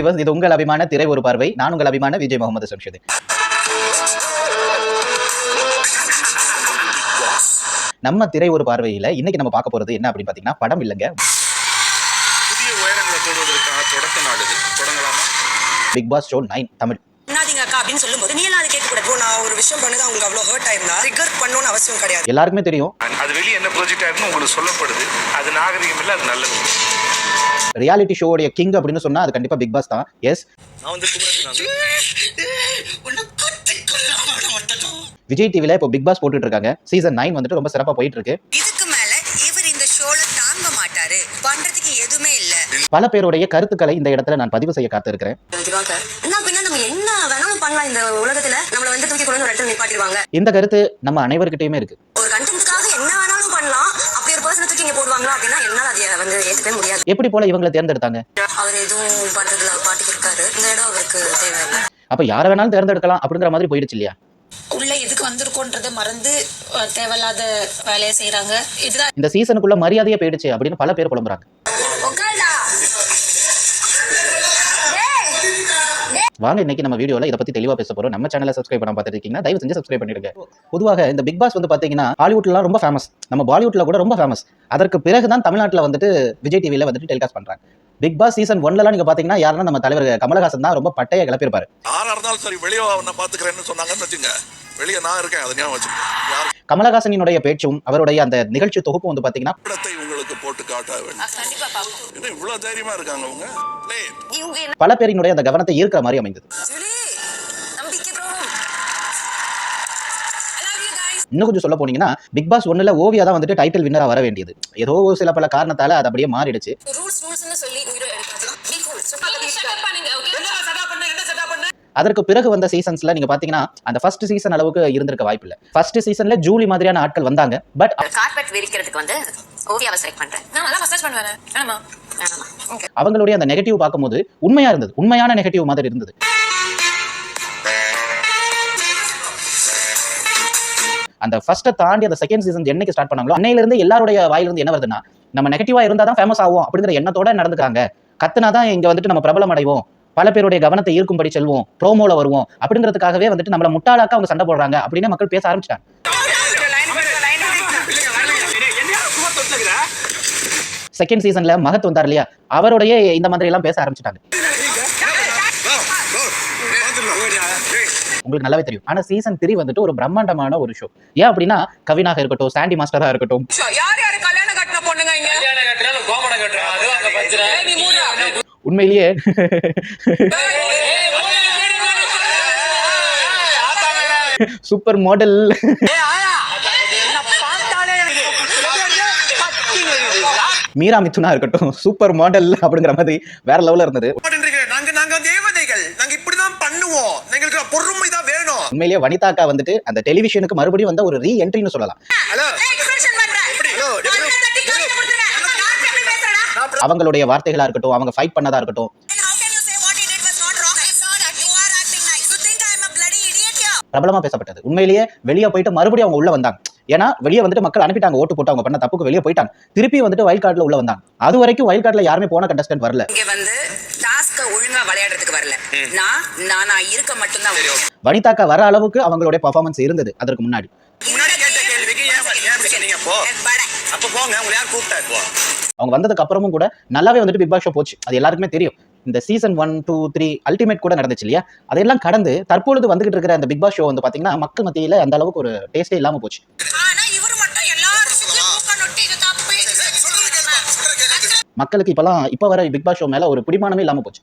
Viewers இது உங்கள் அபிமான திரை ஒரு பார்வை. நான் உங்கள் அபிமான விஜய் முகமது சம்ஷுதீன். நம்ம திரை ஒரு பார்வையில இன்னைக்கு நம்ம பார்க்க போறது என்ன அப்படின்னு பாத்தீங்கன்னா படம் இல்லைங்க. புதிய உயரங்களை தொடுவதற்கான தொடக்க நாள் இது. தொடங்கலாமா? Bigg Boss show nine Tamil. அப்படின்னு சொல்லும்போது நீ எல்லாம் அதை கேட்கக்கூடாது. இப்போ நான் ஒரு விஷயம் பண்ணது அவங்களுக்கு அவ்வளோ ஹர்ட் ஆயிருந்தா ட்ரிகர் பண்ணணும்னு அவசியம் கிடையாது. எல்லாருக்குமே தெரியும். அது வெளியே என்ன ப்ரொஜெக்ட் ஆயிருன்னு உங்களுக்கு சொல்லப்படுது. அது நாகரிகம் இல்லை அது நல்லது. ரியாலிட்டி ஷோடைய கிங் அப்படின்னு சொன்னா அது கண்டிப்பா பிக் பாஸ் தான். எஸ் நான் வந்து குமரன் விஜய் டிவில இப்போ பிக் பாஸ் போட்டுட்டு இருக்காங்க. சீசன் நைன் வந்துட்டு ரொம்ப சிறப்பா போயிட்டு இருக்கு இதுக்கு மேல இவர் இந்த ஷோல தாங்க மாட்டாரு பண்றதுக்கு எதுவுமே இல்ல பல பேருடைய கருத்துக்களை இந்த இடத்துல நான் பதிவு செய்ய காத்திருக்கிறேன். என்ன பின்ன நம்ம என்ன வேணாலும் பண்ணலாம் இந்த உலகத்துல? நம்மள வந்து தூக்கி கொண்டு வந்து ஒரு இடத்துல நிப்பாட்டிடுவாங்க. இந்த கருத்து நம்ம அனைவர்கிட்டயுமே இருக்கு. ஒரு கண்டென்ட்காக என்ன வேணாலும் பண்ணலாம். அப்படி ஒரு பர்சனை தூக்கி இங்க போடுவாங்களா அப்படின்னா என்னால அதை வந்து ஏத்துக்கவே முடியாது. எப்படி போல இவங்களை தேர்ந்தெடுத்தாங்க? அப்ப யாரை வேணாலும் தேர்ந்தெடுக்கலாம் அப்படிங்கிற மாதிரி போயிடுச்சு இல்லையா? உள்ள எதுக்கு வந்திருக்கோன்றதை மறந்து தேவையில்லாத வேலையை செய்றாங்க. இதுதான் இந்த சீசனுக்குள்ள மரியாதையே போயிடுச்சு அப்படின்னு பல பேர் புலம்புறாங்க. வாங்க இன்னைக்கு நம்ம வீடியோல இதை பத்தி தெளிவா பேச போறோம். நம்ம சேனலை சப்ஸ்கிரைப் பண்ண பார்த்துட்டு இருக்கீங்கன்னா தயவு செஞ்சு சப்ஸ்கிரைப் பண்ணிடுங்க. பொதுவாக இந்த பிக் பாஸ் வந்து பாத்தீங்கன்னா ஹாலிவுட்லாம் ரொம்ப ஃபேமஸ் நம்ம பாலிவுட்ல கூட ரொம்ப ஃபேமஸ் அதற்கு பிறகு தான் தமிழ்நாட்டில் வந்துட்டு விஜய் டிவில வந்துட்டு டெலிகாஸ்ட் பண்றாங்க. பிக் பாஸ் சீசன் ஒன்லலாம் நீங்க பாத்தீங்கன்னா யாருன்னா நம்ம தலைவர் கமலஹாசன் தான் ரொம்ப பட்டையை கிளப்பியிருப்பாரு. யாரா இருந்தாலும் சரி வெளியே நான் பாத்துக்கிறேன்னு சொன்னாங்கன்னு வச்சுங்க வெளியே நான் இருக்கேன் அதை ஞாபகம் வச்சுக்கோங்க. கமலஹாசனினுடைய பேச்சும் அவருடைய அந்த நிகழ்ச்சி தொகுப்பு வந்து பாத்தீங்கன்னா போட்டு காட்ட வேண்டும். என்ன இவ்வளவு தைரியமா இருக்காங்க அவங்க. பல பேரினுடைய அந்த கவனத்தை ஈர்க்கிற மாதிரி அமைந்தது. ஜூலி நம்பிக்கை bro. I love you guys. இன்னும் கொஞ்சம் சொல்ல போனீங்கன்னா பிக் பாஸ் ஒன்னுல ஓவியா தான் வந்துட்டு டைட்டில் வின்னரா வர வேண்டியது. ஏதோ ஒரு சில பல காரணத்தால அது அப்படியே மாறிடுச்சு. அதற்கு பிறகு வந்த சீசன்ஸ்ல நீங்க பாத்தீங்கன்னா அந்த ஃபர்ஸ்ட் சீசன் அளவுக்கு இருந்திருக்க வாய்ப்பு இல்ல ஃபர்ஸ்ட் சீசன்ல ஜூலி மாதிரியான ஆட்கள் வந்தாங்க பட் கார்பெட் விரிக்கிறதுக்கு வந்து ஓவியாவை செலக்ட் பண்றேன். நான் நல்லா மசாஜ் பண்ணுவேன். ஆமா அவங்களுடைய அந்த நெகட்டிவ் பார்க்கும்போது உண்மையா இருந்தது. உண்மையான நெகட்டிவ் மாதிரி இருந்தது. அந்த ஃபர்ஸ்ட்டை தாண்டி அந்த செகண்ட் சீசன் என்னைக்கு ஸ்டார்ட் பண்ணாங்களோ அன்னையில இருந்து எல்லாருடைய வாயிலிருந்து என்ன வருதுன்னா நம்ம நெகட்டிவா இருந்தா தான் ஃபேமஸ் ஆகும் அப்படிங்கிற எண்ணத்தோட நடந்துக்காங்க கத்துனா தான் இங்க வந்துட்டு நம்ம பிரபலம் அடைவோம். பல பேருடைய கவனத்தை ஈர்க்கும்படி செல்வோம். ப்ரோமோல வருவோம். அப்படிங்கிறதுக்காகவே வந்துட்டு நம்மள முட்டாளாக்க அவங்க சண்டை போடுறாங்க அப்படின்னு மக்கள் பேச ஆரம்பிச்சிட்டாங்க. செகண்ட் சீசன்ல மகத் வந்தார் இல்லையா? அவருடைய இந்த மாதிரி எல்லாம் பேச ஆரம்பிச்சிட்டாங்க. உங்களுக்கு நல்லாவே தெரியும். ஆனா சீசன் த்ரீ வந்துட்டு ஒரு பிரம்மாண்டமான ஒரு ஷோ ஏன் அப்படின்னா கவினாக இருக்கட்டும் சாண்டி மாஸ்டரா இருக்கட்டும். உண்மையிலேயே சூப்பர் மாடல். மீரா மிதுனா இருக்கட்டும் சூப்பர் மாடல் அப்படிங்கிற மாதிரி வேற லெவல்ல இருந்தது. மாட்டேன்றீங்க. நாங்க நாங்க தேவதைகள் நாங்க இப்படிதான் பண்ணுவோம். எங்களுக்கு பொறுமை தான் வேணும். உண்மையிலேயே வனிதாக்கா வந்துட்டு அந்த டெலிவிஷனுக்கு மறுபடியும் வந்த ஒரு ரீ என்ட்ரின்னு சொல்லலாம்? அவங்களுடைய வார்த்தைகளா இருக்கட்டும் அவங்க ஃபைட் பண்ணதா இருக்கட்டும். And how can you say what he did was not wrong? I saw that. You are acting nice. You think I'm a bloody idiot here? பிரபலமா பேசப்பட்டது. உண்மையிலேயே வெளியே போயிட்டு மறுபடியும் அவங்க உள்ள வந்தாங்க. ஏன்னா வெளியே வந்துட்டு மக்கள் அனுப்பிட்டாங்க ஓட்டு போட்டு அவங்க பண்ண தப்புக்கு வெளியே போயிட்டாங்க. திருப்பி வந்துட்டு வயல் கார்டுல உள்ள வந்தாங்க. அது வரைக்கும் வயல் கார்டுல யாருமே போன கண்டஸ்டன்ட் வரல. இங்க வந்து டாஸ்க ஒழுங்கா விளையாடுறதுக்கு வரல. நான் நானா இருக்க மட்டும்தான். வனிதாக்கா வர அளவுக்கு அவங்களுடைய பர்ஃபார்மன்ஸ் இருந்தது அதற்கு முன்னாடி. முன்னாடி கேட்ட கேள்விக்கு ஏன் ஏன் இப்படி சொன்னீங்க அப்போ எனக்கு படை. அப்போ போங்க உங்களை யார் கூப்பிட்டா? இப்போ அவங்க வந்ததுக்கு அப்புறமும் கூட நல்லாவே வந்துட்டு பிக் பாஸ் ஷோ போச்சு. அது எல்லாருக்குமே தெரியும். இந்த season one two three ultimate கூட நடந்துச்சு இல்லையா? அதையெல்லாம் கடந்து தற்பொழுது வந்துகிட்டு இருக்கிற அந்த பிக் பாஸ் ஷோ வந்து பாத்தீங்கன்னா மக்கள் மத்தியில அந்த அளவுக்கு ஒரு டேஸ்டே இல்லாம போச்சு. மக்களுக்கு இப்பெல்லாம் இப்ப வர பிக் பாஸ் ஷோ மேல ஒரு பிடிமானமே இல்லாம போச்சு.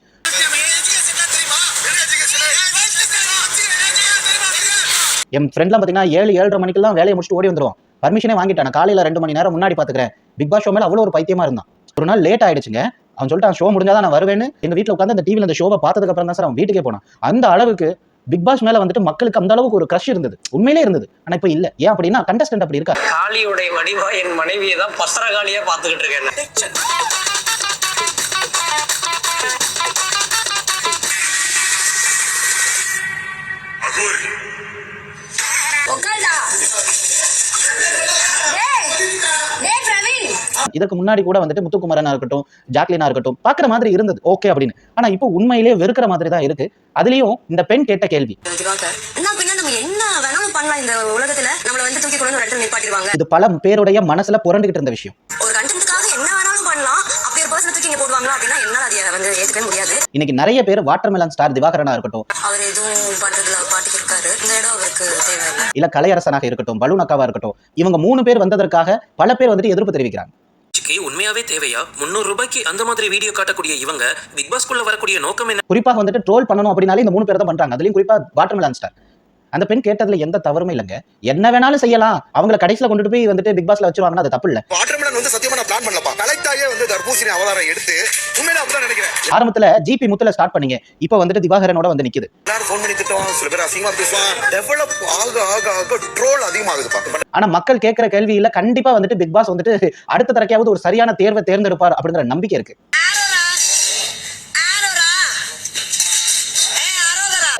என் ஃப்ரெண்ட்லாம் பார்த்தீங்கன்னா ஏழு ஏழரை மணிக்கெல்லாம் வேலையை முடிச்சுட்டு ஓடி வந்துருவான். பர்மிஷனே வாங்கிட்டான். நான் காலையில ரெண்டு மணி நேரம் முன்னாடி பாத்துக்கிறேன். பிக் பாஸ் ஷோ மேல அவ்வளோ ஒரு பைத்தியமா இருந்தான். ஒரு நாள் லேட் ஆயிடுச்சுங்க. அவன் சொல்லிட்டான் ஷோ முடிஞ்சாதான் நான் வருவேன்னு. எங்க வீட்டில் உட்காந்து அந்த டிவியில் அந்த ஷோவை பார்த்ததுக்கு அப்புறம் தான் சார் அவன் வீட்டுக்கே போனான். அந்த அளவுக்கு பிக் பாஸ் மேல வந்துட்டு மக்களுக்கு அந்த அளவுக்கு ஒரு க்ரஷ் இருந்தது. உண்மையிலே இருந்தது. ஆனா இப்போ இல்ல. ஏன் அப்படின்னா கண்டஸ்டன்ட் அப்படி இருக்கா காளியுடைய வடிவா என் மனைவியை தான் பசரகாலியா பாத்துக்கிட்டு இருக்கேன் இதற்கு முன்னாடி கூட வந்துட்டு முத்துக்குமரனா இருக்கட்டும் ஜாக்லினா இருக்கட்டும் பாக்குற மாதிரி இருந்தது. ஓகே அப்படின்னு. ஆனா இப்போ உண்மையிலேயே வெறுக்கிற மாதிரி தான் இருக்கு. அதுலயும் இந்த பெண் கேட்ட கேள்வி. இது பல பேருடைய மனசுல புரண்டுகிட்டு இருந்த விஷயம். இன்னைக்கு நிறைய பேர் வாட்டர்மெலன் ஸ்டார் திவாகரனா இருக்கட்டும். அவர் எதுவும் இல்ல கலையரசனாக இருக்கட்டும் பலூன் அக்காவா இருக்கட்டும் இவங்க மூணு பேர் வந்ததற்காக பல பேர் வந்துட்டு எதிர்ப்பு தெரிவிக்கிறாங்க. க்கு உண்மையாவே தேவையா? முந்நூறு ரூபாய்க்கு அந்த மாதிரி வீடியோ காட்டக்கூடிய இவங்க பிக் பாஸ்குள்ள வரக்கூடிய நோக்கம் என்ன? குறிப்பாக வந்துட்டு ட்ரோல் பண்ணணும் அப்படின்னாலே இந்த மூணு பேர் தான் பண்றாங்க. அதுலயும் குறிப்பா வாட்டர்மெலன் ஸ்டார் அந்த பெண் கேட்டதுல எந்த தவறுமே இல்லைங்க. என்ன வேணாலும் செய்யலாம். அவங்கள கடைசியில கொண்டுட்டு போய் வந்துட்டு பிக் பாஸ்ல வச்சிருவாங்கன்னா அது தப்பு இல்ல. வாட்டர்மெலன் வந்து சத்தியமா கலெக்டாயே வந்து தர்பூசணி அவதாரம் எடுத்து உண்மையில அப்படிதான் நினைக்கிறேன். ஆரம்பத்துல ஜிபி முத்துல ஸ்டார்ட் பண்ணீங்க. இப்போ வந்துட்டு திவாகரனோட வந்து நிக்குது. எல்லாரும் ஃபோன் பண்ணி திட்டுவான் சில பேர் அசிங்கமா பேசுவான் டெவலப் ஆக ஆக ஆக ட்ரோல் அதிகமாகுதுப்பா ஆனா மக்கள் கேட்கிற கேள்வியில கண்டிப்பா வந்துட்டு பிக் பாஸ் வந்துட்டு அடுத்த தடக்கையாவது ஒரு சரியான தேர்வை தேர்ந்தெடுப்பார் அப்படிங்கிற நம்பிக்கை இருக்கு.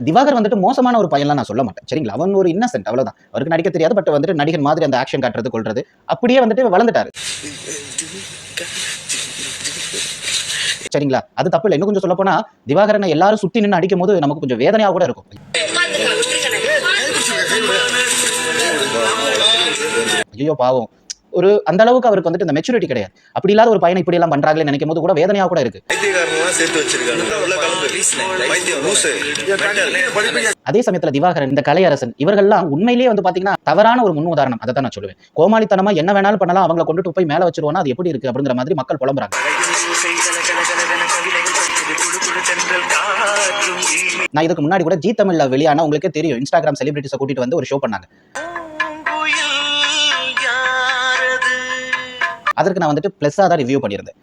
திவாகர் வந்துட்டு மோசமான ஒரு பையன்லாம் நான் சொல்ல மாட்டேன். சரிங்களா? அவன் ஒரு இன்னசென்ட் அவ்வளவுதான். அவருக்கு நடிக்க தெரியாது பட் வந்துட்டு நடிகன் மாதிரி அந்த ஆக்ஷன் காட்டுறது கொள்றது அப்படியே வந்துட்டு வளர்ந்துட்டாரு. சரிங்களா? அது தப்பு இல்லை. இன்னும் கொஞ்சம் சொல்ல போனா திவாகரனை எல்லாரும் சுத்தி நின்று அடிக்கும் போது நமக்கு கொஞ்சம் வேதனையா கூட இருக்கும். ஐயோ பாவம். ஒரு அந்த அளவுக்கு அவருக்கு வந்துட்டு இந்த மெச்சூரிட்டி கிடையாது. அப்படி இல்லாத ஒரு பையனை இப்படி எல்லாம் பண்றாங்களே நினைக்கும் போது கூட வேதனையா கூட இருக்கு. சேர்த்து வச்சிருக்காங்க. அதே சமயத்துல திவாகரன் இந்த கலையரசன் இவர்கள்லாம் உண்மையிலேயே வந்து பாத்தீங்கன்னா தவறான ஒரு முன் உதாரணம். அதை தான் நான் சொல்லுவேன். கோமாளித்தனமா என்ன வேணாலும் பண்ணலாம் அவங்கள கொண்டுட்டு போய் மேல வச்சிருவோம்னா அது எப்படி இருக்கு அப்படிங்கிற மாதிரி மக்கள் புலம்புறாங்க. நான் இதுக்கு முன்னாடி கூட ஜி தமிழ்ல வெளியான உங்களுக்கே தெரியும். இன்ஸ்டாகிராம் செலிபிரிட்டிஸை கூட்டிட்டு வந்து ஒரு ஷோ பண்ணாங்க. அதற்கு நான் வந்துட்டு ப்ளஸ்ஸாக தான் ரிவ்யூ பண்ணியிருந்தேன்.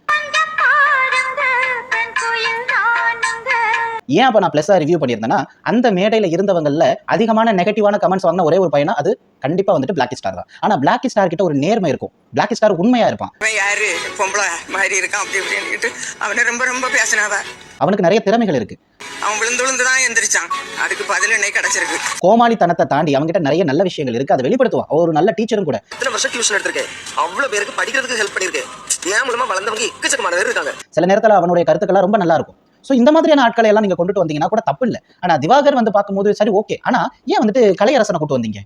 ஏன் அப்ப நான் பிளஸ்ஸா ரிவ்யூ பண்ணியிருந்தேன்னா அந்த மேடையில இருந்தவங்கல்ல அதிகமான நெகட்டிவான கமெண்ட்ஸ் வாங்கின ஒரே ஒரு பையனா அது கண்டிப்பா வந்துட்டு பிளாக் ஸ்டார் தான். ஆனா பிளாக் ஸ்டார் கிட்ட ஒரு நேர்மை இருக்கும். பிளாக் ஸ்டார் உண்மையா இருப்பான். அவன் யாரு? பொம்பளை மாதிரி இருக்கான் அப்படி இப்படின்னுட்டு அவனை ரொம்ப ரொம்ப பேசினாவ. அவனுக்கு நிறைய திறமைகள் இருக்கு. அவன் விழுந்து விழுந்து தான் எந்திரிச்சான். அதுக்கு பதில் என்னை கிடைச்சிருக்கு. கோமாளித்தனத்தை தாண்டி அவன்கிட்ட நிறைய நல்ல விஷயங்கள் இருக்கு. அதை வெளிப்படுத்துவான் ஒரு நல்ல டீச்சரும் கூட. இத்தனை வருஷம் டியூஷன் எடுத்திருக்கேன் அவ்வளவு பேருக்கு படிக்கிறதுக்கு ஹெல்ப் பண்ணிருக்கேன் என் மூலமா வளர்ந்தவங்க எக்கச்சக்கமான பேர் இருக்காங்க. சில நேரத்துல அவனுடைய கருத்துக்கள்லாம் ரொம்ப நல்லா இருக்கும். ஸோ இந்த மாதிரியான ஆட்களை எல்லாம் நீங்க கொண்டுட்டு வந்தீங்கன்னா கூட தப்பு இல்லை. ஆனா திவாகர் வந்து பார்க்கும்போது சரி ஓகே ஆனா ஏன் வந்துட்டு கலையரசனை கூட்டு வந்தீங்க?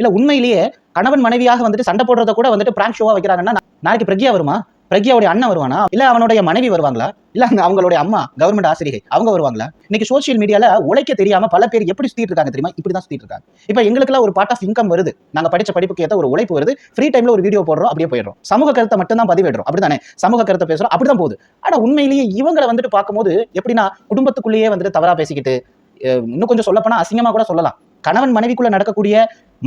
இல்ல உண்மையிலேயே கணவன் மனைவியாக வந்துட்டு சண்டை போடுறத கூட வந்துட்டு பிராங்க் ஷோவா வைக்கிறாங்கன்னா நாளைக்கு பிரக்யா வருமா? பிரக்யாவுடைய அண்ணன் வருவானா? இல்ல அவனுடைய மனைவி வருவாங்களா? இல்ல அவங்களுடைய அம்மா கவர்மெண்ட் ஆசிரியை அவங்க வருவாங்களா? இன்னைக்கு சோசியல் மீடியால உழைக்க தெரியாம பல பேர் எப்படி சுத்திட்டு இருக்காங்க தெரியுமா? இப்படி தான் சுத்திட்டு இருக்காங்க. இப்போ எங்களுக்குலாம் ஒரு பார்ட் ஆஃப் இன்கம் வருது. நாங்க படிச்ச படிப்புக்கு ஏற்ற ஒரு உழைப்பு வருது. ஃப்ரீ டைம்ல ஒரு வீடியோ போடுறோம் அப்படியே போயிடுறோம். சமூக கருத்தை மட்டும் தான் பதிவிடுறோம். அப்படிதானே சமூக கருத்தை பேசுறோம் அப்படிதான் போகுது. ஆனா உண்மையிலேயே இவங்களை வந்துட்டு பார்க்கும்போது எப்படின்னா குடும்பத்துக்குள்ளேயே வந்துட்டு தவறா பேசிக்கிட்டு இன்னும் கொஞ்சம் சொல்லப்போனா அசிங்கமா கூட சொல்லலாம். கணவன் மனைவிக்குள்ள நடக்கக்கூடிய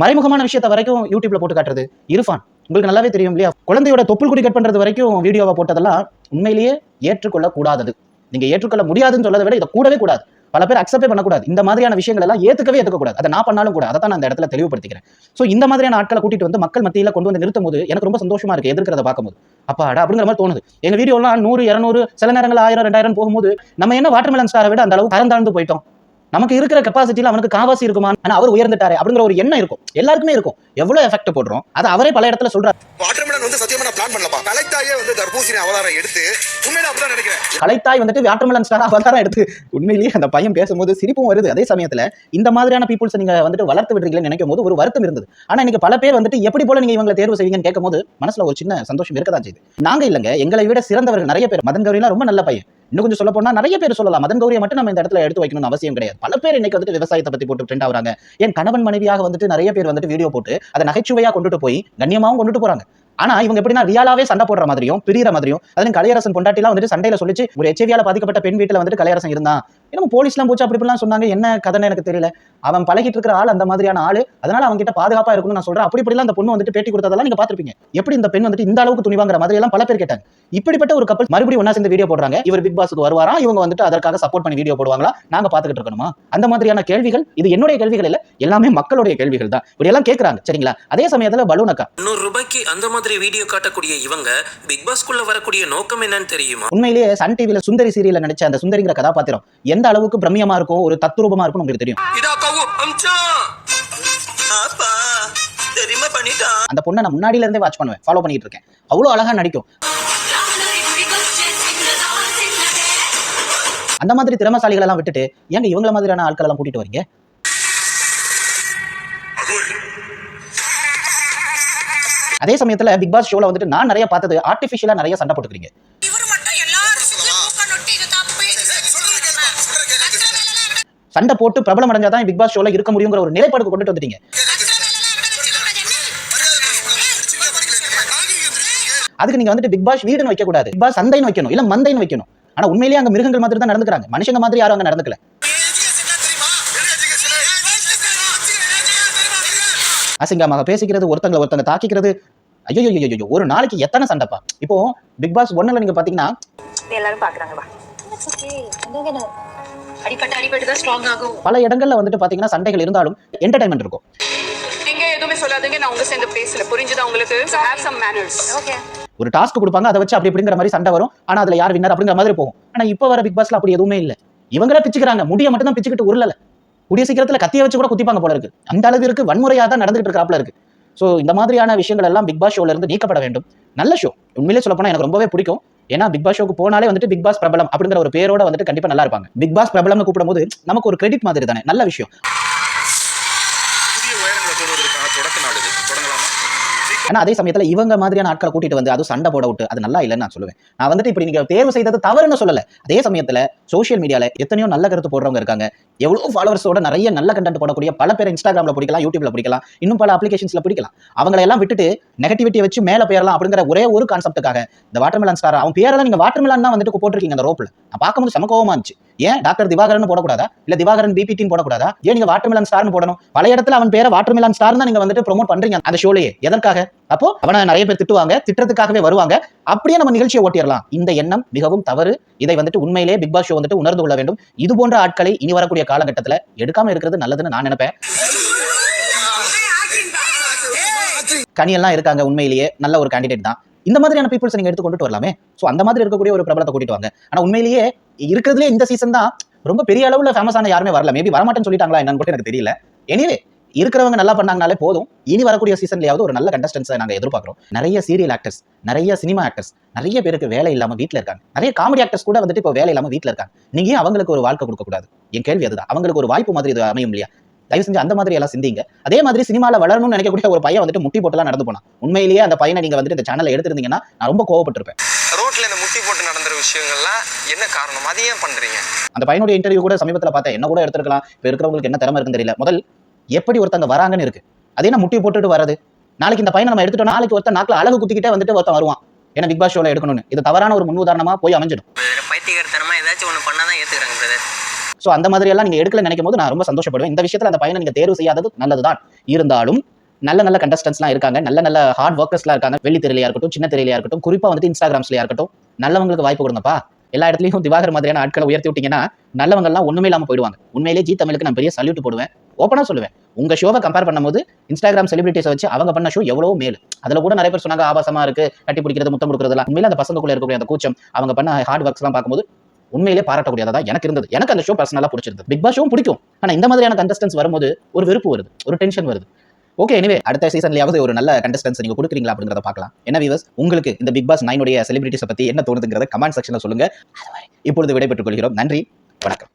மறைமுகமான விஷயத்த வரைக்கும் யூடியூப்ல போட்டு காட்டுறது. இருஃபான். உங்களுக்கு நல்லாவே தெரியும் இல்லையா? குழந்தையோட தொப்புள் குடி கட் பண்றது வரைக்கும் வீடியோவை போட்டதெல்லாம் உண்மையிலேயே ஏற்றுக்கொள்ள கூடாதது நீங்க ஏற்றுக்கொள்ள முடியாதுன்னு சொல்லதை விட இதை கூடவே கூடாது. பல பேர் அக்செப்டே பண்ணக்கூடாது. இந்த மாதிரியான விஷயங்கள் எல்லாம் ஏத்துக்கவே ஏத்துக்கக்கூடாது. அதை நான் பண்ணாலும் கூட அதை தான் நான் அந்த இடத்துல தெளிவுபடுத்திக்கிறேன். ஸோ இந்த மாதிரியான ஆட்களை கூட்டிட்டு வந்து மக்கள் மத்தியில் கொண்டு வந்து நிறுத்தும் போது எனக்கு ரொம்ப சந்தோஷமா இருக்கு எதிர்க்கிறத பார்க்கும்போது. அப்பாடா அப்படிங்கிற மாதிரி தோணுது. எங்க வீடியோலாம் நூறு இரநூறு சில நேரங்கள் ஆயிரம் ரெண்டாயிரம் போகும்போது நம்ம என்ன வாட்டர்மெலன் ஸ்டாரை விட அந்த அளவு கறந்தாழ்ந்து போயிட்டோம். நமக்கு இருக்கிற கெப்பாசிட்டியில் அவனுக்கு காவாசி இருக்குமா? ஆனா அவர் உயர்ந்துட்டாரு அப்படிங்கிற ஒரு எண்ணம் இருக்கும். எல்லாருக்குமே இருக்கும். எவ்வளவு எஃபெக்ட் போடுறோம்? அது அவரே பல இடத்துல சொல்றாரு. வாட்டர்மெலன் வந்து சத்தியமா நான் பிளான் பண்ணலப்பா. கலெக்டாயே வந்து தர்பூசணி அவதாரம் எடுத்து உண்மையில அப்படிதான் நினைக்கிறேன். கலைத்தாய் வந்துட்டு வாட்டர்மெலன் ஸ்டார் அவதாரம் எடுத்து உண்மையிலேயே அந்த பையன் பேசும்போது சிரிப்பும் வருது. அதே சமயத்துல இந்த மாதிரியான பீப்புள்ஸ் நீங்க வந்துட்டு வளர்த்து விடுறீங்கன்னு நினைக்கும் போது ஒரு வருத்தம் இருந்தது. ஆனா இன்னைக்கு பல பேர் வந்துட்டு எப்படி போல நீங்க இவங்களை தேர்வு செய்வீங்கன்னு கேட்கும் போது மனசுல ஒரு சின்ன சந்தோஷம் இருக்கதான் செய்யுது. நாங்க இல்லங்க. எங்களை விட சிறந்தவர்கள் நிறைய பேர். மதன் கௌரிலாம் ரொம்ப நல்ல பையன். இன்னும் கொஞ்சம் சொல்ல போனா நிறைய பேர் சொல்லலாம். மதன் கௌரியை மட்டும் நம்ம இந்த இடத்துல எடுத்து வைக்கணும்னு அவசியம் கிடையாது. பல பேர் இன்னைக்கு வந்துட்டு விவசாயத்தை பத்தி போட்டு ட்ரெண்ட் ஆகுறாங்க. என் கணவன் மனைவியாக வந்துட்டு நிறைய பேர் வந்துட்டு வீடியோ போட்டு அதை நகைச்சுவையா கொண்டுட்டு போய் கண்ணியமாகவும் கொண்டுட்டு போறாங்க. ஆனா இவங்க எப்படின்னா ரியாலாவே சண்டை போடுற மாதிரியும் பிரியிற மாதிரியும் அதுவும் கலையரசன் பொண்டாட்டிலாம் வந்துட்டு சண்டையில சொல்லிச்சு ஒரு எச்ஐவியால பாதிக்கப்பட்ட பெண் வீட்டுல வந்துட்டு கலையரசன் இருந்தான். என்னமோ போலீஸ்லாம் போச்சு அப்படி இப்படிலாம் சொன்னாங்க என்ன கதைன்னு எனக்கு தெரியல. அவன் பழகிட்டு இருக்கிற ஆள் அந்த மாதிரியான ஆளு அதனால அவங்க கிட்ட பாதுகாப்பா இருக்கும்னு நான் சொல்றேன். அப்படி இப்படிலாம் அந்த பொண்ணு வந்துட்டு பேட்டி கொடுத்ததெல்லாம் நீங்க பாத்துருப்பீங்க எப்படி இந்த பெண் வந்துட்டு இந்த அளவுக்கு துணிவாங்கிற மாதிரி எல்லாம் பல பேர் கேட்டாங்க. இப்படிப்பட்ட ஒரு கப்பல் மறுபடியும் ஒன்னா சேர்ந்து வீடியோ போடுறாங்க. இவர் பிக் பாஸ்க்கு வருவாரா இவங்க வந்துட்டு அதற்காக சப்போர்ட் பண்ணி வீடியோ போடுவாங்களா? நாங்க பாத்துக்கிட்டு இருக்கணுமா? அந்த மாதிரியான கேள்விகள் இது என்னுடைய கேள்விகள் இல்ல எல்லாமே மக்களுடைய கேள்விகள் தான். இப்படி எல்லாம் கேட்கறாங்க சரிங்களா? அதே சமயத்துல பலூனக்கா நூறு ரூபாய்க்கு அந்த மாதிரி வீடியோ காட்டக்கூடிய இவங்க பிக் பாஸ்குள்ள வரக்கூடிய நோக்கம் என்னன்னு தெரியுமா? உண்மையிலேயே சன் டிவில சுந்தரி சீரியல்ல நடிச்ச அந்த சுந்தரிங்கிற கதாபாத்திரம் எந்த அளவுக்கு பிரம்மியமா இருக்கும் ஒரு தத்துரூபமா இருக்கும் உங்களுக்கு தெரியும். இதா கவு அம்சா! ஆப்பா தெரியுமா பண்ணிட்டான் அந்த பொண்ணை நான் முன்னாடியில இருந்தே வாட்ச் பண்ணுவேன் ஃபாலோ பண்ணிட்டு இருக்கேன் அவ்வளோ அழகா நடிக்கும். அந்த மாதிரி திறமசாலிகள் எல்லாம் விட்டுட்டு ஏங்க இவங்கள மாதிரியான ஆட்கள் எல்லாம் கூட்டிட்டு வரீங்க? அதே சமயத்துல பிக் பாஸ் ஷோல வந்துட்டு நான் நிறைய பார்த்தது. ஆர்டிஃபிஷியலா நிறைய சண்டை போட்டுக்கிறீங்க. சண்டை போட்டு பிரபலம் அடைஞ்சாதான் பிக் பாஸ் ஷோல இருக்க முடியுங்கிற ஒரு நிலைப்பாடுக்கு கொண்டுட்டு வந்துட்டீங்க. அதுக்கு நீங்க வந்துட்டு பிக் பாஸ் வீடுன்னு வைக்க கூடாது பிக் பாஸ் சந்தைன்னு வைக்கணும். இல்ல மந்தைன்னு வைக்கணும். ஆனா உண்மையிலேயே அங்க மிருகங்கள் மாதிரி தான் நடந்துக்கிறாங்க. மனுஷங்க மாதிரி யாரும் அங்க நடந்துக்கல. அசிங்கமாக பேசிக்கிறது ஒருத்தங்களை ஒருத்தங்க தாக்கிக்கிறது. ஐயோ ஐயோ ஒரு நாளைக்கு எத்தனை சண்டைப்பா? இப்போ பிக் பாஸ் ஒன்னுல நீங்க பாத்தீங்கன்னா எல்லாரும் பாக்குறாங்க வா. அடிப்பட்டு அடிப்பட்டு தான் ஸ்ட்ராங் ஆகும். பல இடங்கள்ல வந்துட்டு பாத்தீங்கன்னா சண்டைகள் இருந்தாலும் என்டர்டைன்மெண்ட் இருக்கும். நீங்க எதுவுமே சொல்லாதீங்க நான் உங்க சேர்ந்து பேசல. புரிஞ்சுதா உங்களுக்கு? ஹேவ் சம் மேனர்ஸ் ஓகே ஒரு டாஸ்க் கொடுப்பாங்க அதை வச்சு அப்படி இப்படிங்கிற மாதிரி சண்டை வரும். ஆனா அதுல யார் வின்னர் அப்படிங்கிற மாதிரி போகும். ஆனா இப்போ வர பிக் பாஸ்ல அப்படி எதுவுமே இல்ல. இவங்களே பிச்சுக்கிறாங்க முடிய மட்டும் தான் பிச்சுக்கிட்டு உருளல. கூடிய சீக்கிரத்துல கத்திய வச்சு கூட குத்திப்பாங்க போல இருக்கு. அந்த அளவிற்கு வன்முறையா தான் நடந்துகிட்டு இருக்காப்ல இருக்கு. ஸோ இந்த மாதிரியான விஷயங்கள் எல்லாம் பிக் பாஸ் ஷோல இருந்து நீக்கப்பட வேண்டும். நல்ல ஷோ உண்மையிலே சொல்ல போனால் எனக்கு ரொம்பவே பிடிக்கும். ஏன்னா பிக் பாஸ் ஷோக்கு போனாலே வந்துட்டு பிக் பாஸ் பிரபலம் அப்படிங்கிற ஒரு பேரோட வந்துட்டு கண்டிப்பா நல்லா இருப்பாங்க. பிக் பாஸ் பிரபலம்னு கூப்பிடும்போது நமக்கு ஒரு கிரெடிட் மாதிரி தானே. நல்ல விஷயம் புதிய உயரங்களை தொடுவதற்கான தொடக்க நாள் இது தொடங்கலாமா ஆனா அதே சமயத்துல இவங்க மாதிரியான ஆட்களை கூட்டிட்டு வந்து அது சண்டை போட விட்டு அது நல்லா இல்லைன்னு நான் சொல்லுவேன். நான் வந்துட்டு இப்படி நீங்க தேர்வு செய்தது தவறுன்னு சொல்லல. அதே சமயத்துல சோஷியல் மீடியால எத்தனையோ நல்ல கருத்து போடுறவங்க இருக்காங்க. எவ்வளவு ஃபாலோவர்ஸோட நிறைய நல்ல கண்டென்ட் போடக்கூடிய பல பேர் இன்ஸ்டாகிராம்ல பிடிக்கலாம் யூடியூப்ல பிடிக்கலாம் இன்னும் பல அப்ளிகேஷன்ஸ்ல பிடிக்கலாம். அவங்களை எல்லாம் விட்டுட்டு நெகட்டிவிட்டியை வச்சு மேல போயிடலாம் அப்படிங்கிற ஒரே ஒரு கான்செப்ட்டுக்காக இந்த வாட்டர்மெலன் ஸ்டார் அவன் பேரெல்லாம் நீங்க வாட்டர்மெலன் தான் வந்துட்டு போட்டிருக்கீங்க அந்த ரோப்ல நான் பார்க்கும்போது செம இருந்துச்சு. ஏன் டாக்டர் திவாகரன் போடக்கூடாதா? இல்ல திவாகரன் பிபிடின்னு போடக்கூடாதா? ஏன் நீங்க வாட்டர்மெலன் ஸ்டார்னு போடணும்? பல இடத்துல அவன் பேரை வாட்டர்மெலன் ஸ்டார் தான் நீங்க வந்துட்டு ப்ரோமோட் பண்றீங்க அந்த ஷோலயே எதற்காக? அப்போ அவனை நிறைய பேர் திட்டுவாங்க திட்டத்துக்காகவே வருவாங்க. அப்படியே நம்ம நிகழ்ச்சியை ஓட்டிடலாம். இந்த எண்ணம் மிகவும் தவறு. இதை வந்துட்டு உண்மையிலேயே பிக் பாஸ் ஷோ வந்துட்டு உணர்ந்து கொள்ள வேண்டும். இது போன்ற ஆட்களை இனி வரக்கூடிய காலகட்டத்தில் எடுக்காம இருக்கிறது நல்லதுன்னு நான் நினைப்பேன். கனியெல்லாம் இருக்காங்க உண்மையிலேயே. நல்ல ஒரு கேண்டிடேட் தான். இந்த மாதிரியான பீப்புள்ஸ் நீங்க எடுத்து கொண்டுட்டு வரலாமே. ஸோ அந்த மாதிரி இருக்கக்கூடிய ஒரு பிரபலத்தை கூட்டிட்டு வாங்க. ஆனா உண்மையிலேயே இருக்கிறதுலே இந்த சீசன் தான் ரொம்ப பெரிய அளவுல ஃபேமஸான யாருமே வரல. மேபி வரமாட்டேன்னு சொல்லிட்டாங்களா என்னன்னு கூட எனக்கு தெரியல. எனிவே இருக்கிறவங்க நல்லா பண்ணாங்கனாலே போதும். இனி வரக்கூடிய சீசன்லயாவது ஒரு நல்ல கண்டஸ்டன்ஸை நாங்கள் எதிர்பார்க்கிறோம். நிறைய சீரியல் ஆக்டர்ஸ் நிறைய சினிமா ஆக்டர்ஸ் நிறைய பேருக்கு வேலை இல்லாமல் வீட்டில் இருக்காங்க. நிறைய காமெடி ஆக்டர்ஸ் கூட வந்துட்டு இப்போ வேலை இல்லாம வீட்ல இருக்காங்க. நீங்கள் அவங்களுக்கு ஒரு வாழ்க்கை கொடுக்க கூடாது? என் கேள்வி அதுதான். அவங்களுக்கு ஒரு வாய்ப்பு மாதிரி இது அமையும் இல்லையா? தயவு செஞ்சு அந்த மாதிரி எல்லாம் சிந்திங்க. அதே மாதிரி சினிமால வளரணும்னு நினைக்கக்கூடிய ஒரு பையன் வந்துட்டு முட்டி போட்டுலாம் நடந்து போனான். உண்மையிலேயே அந்த பையனை நீங்க வந்துட்டு இந்த சேனல்ல எடுத்திருந்தீங்கன்னா நான் ரொம்ப கோவப்பட்டிருப்பேன். ரோட்ல இந்த முட்டி போட்டு நடந்துற விஷயங்கள்லாம் என்ன காரணம்? அது ஏன் பண்றீங்க? அந்த பையனுடைய இன்டர்வியூ கூட சமீபத்துல பார்த்தேன். என்ன கூட எடுத்துருக்கலாம். இப்போ இருக்கிறவங்களுக்கு என்ன திறமை இருக்குன்னு தெரியல. முதல் எப்படி ஒருத்தங்க வராங்கன்னு இருக்கு. அதே நான் முட்டி போட்டுட்டு வரது நாளைக்கு இந்த பையனை நம்ம எடுத்துட்டோம் நாளைக்கு ஒருத்தன் நாக்கில் அழகு குத்திக்கிட்டே வந்துட்டு ஒருத்தன் வருவான். ஏன்னா பிக் பாஸ் ஷோல எடுக்கணும்னு. இது தவறான ஒரு முன் உதாரணமா போய் அமைஞ்சிடும். பைத்தியகாரத்தனமா ஏதாச்சும் ஒண்ணு பண்ணாதான் ஏத்துக்கிறாங்க பிரதர் ஸோ அந்த மாதிரி எல்லாம் நீங்க எடுக்கல நினைக்கும் போது நான் ரொம்ப சந்தோஷப்படுவேன். இந்த விஷயத்துல அந்த பையனை நீங்க தேர்வு செய்யாதது நல்லதுதான். இருந்தாலும் நல்ல நல்ல கண்டஸ்டன்ஸ்லாம் இருக்காங்க. நல்ல நல்ல ஹார்ட் ஒர்க்கர்ஸ்லாம் இருக்காங்க. வெள்ளி திரையிலையா இருக்கட்டும் சின்ன திரையிலையா இருக்கட்டும் குறிப்பா வந்துட்டு இன்ஸ்டாகிராம்ஸ்லயா இருக்கட்டும் நல்லவங்களுக்கு வாய்ப்பு கொடுங்கப்பா. எல்லா இடத்துலயும் திவாகர் மாதிரியான ஆட்களை உயர்த்தி விட்டீங்கன்னா நல்லவங்கலாம் ஒண்ணுமே இல்லாம போயிடுவாங்க. உண்மையிலே ஜி தமிழுக்கு நான் பெரிய சல்யூட் போடுவேன். ஓப்பனா சொல்லுவேன். உங்க ஷோவை கம்பேர் பண்ணும்போது இன்ஸ்டாகிராம் செலிபிரிட்டிஸை வச்சு அவங்க பண்ண ஷோ எவ்வளவு மேல். அதுல கூட நிறைய பேர் சொன்னாங்க ஆபாசமா இருக்கு கட்டி பிடிக்கிறது முத்தம் கொடுக்கறதுலாம் உண்மையில அந்த பசங்களுக்குள்ள இருக்கக்கூடிய அந்த கூச்சம் அவங்க பண்ண ஹார்ட் ஒர்க்ஸ் எல்லாம் பார்க்கும்போது உண்மையிலே பாராட்டக்கூடியதா எனக்கு இருந்தது. எனக்கு அந்த ஷோ பர்சனலா பிடிச்சிருந்தது. பிக் பாஸ் ஷோவும் பிடிக்கும். ஆனா இந்த மாதிரியான கண்டஸ்டன்ஸ் வரும்போது ஒரு வெறுப்பு வருது ஒரு டென்ஷன் வருது. ஓகே எனிவே அடுத்த சீசன்லயாவது ஒரு நல்ல கண்டஸ்டன்ஸ் நீங்க கொடுக்குறீங்களா அப்படிங்கறத பார்க்கலாம். என்ன வீவர்ஸ் உங்களுக்கு இந்த பிக் பாஸ் நைனுடைய செலிபிரிட்டிஸை பத்தி என்ன தோணுதுங்கிறத கமெண்ட் செக்ஷன்ல சொல்லுங்க. இப்பொழுது விடைபெற்றுக் கொள்கிறோம். நன்றி வணக்கம்.